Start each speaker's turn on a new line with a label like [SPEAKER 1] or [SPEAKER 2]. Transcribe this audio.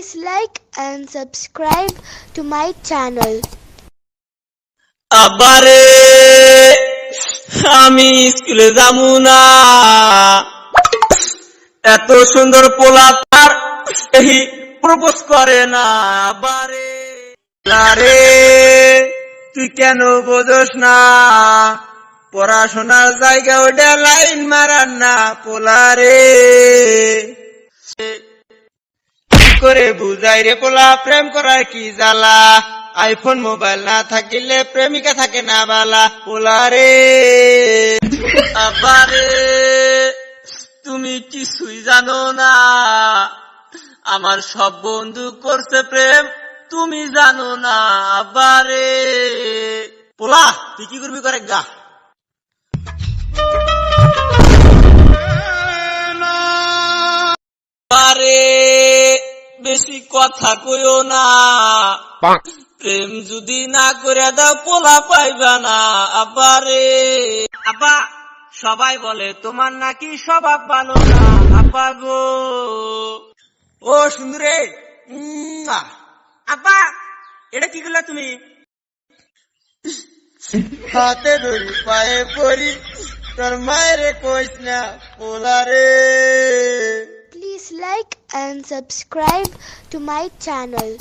[SPEAKER 1] Please like and subscribe to my channel.
[SPEAKER 2] আবারে আমি স্কুলে যাব না। এত সুন্দর পোলা তার এই প্রপোজ করে না। আবারে, আরে, তুই কেন বোঝস না? পড়াশোনার জায়গা ওটা লাইন মারার না পোলারে। করে বুঝাই রে পোলা, প্রেম করার কি জ্বালা? আইফোন মোবাইল না থাকিলে প্রেমিকা থাকে না বালা। পোলা রে। আবারে তুমি কিছুই জানো না। আমার সব বন্ধু করছে প্রেম, তুমি জানো না আবারে পোলা, তুই কি করবি করে গা? বেশি কথা কইও না। প্রেম যদি না করে দাও পোলা পাইবা না আবারে আবা সবাই বলে তোমার নাকি স্বভাব ভালো না আপা গো। ও সুন্দরে আপা এটা কি করলা তুমি? হাতে ধরি পায়ে পড়ি তোর মায়ের কইস না পোলা রে
[SPEAKER 1] Please like and subscribe to my channel.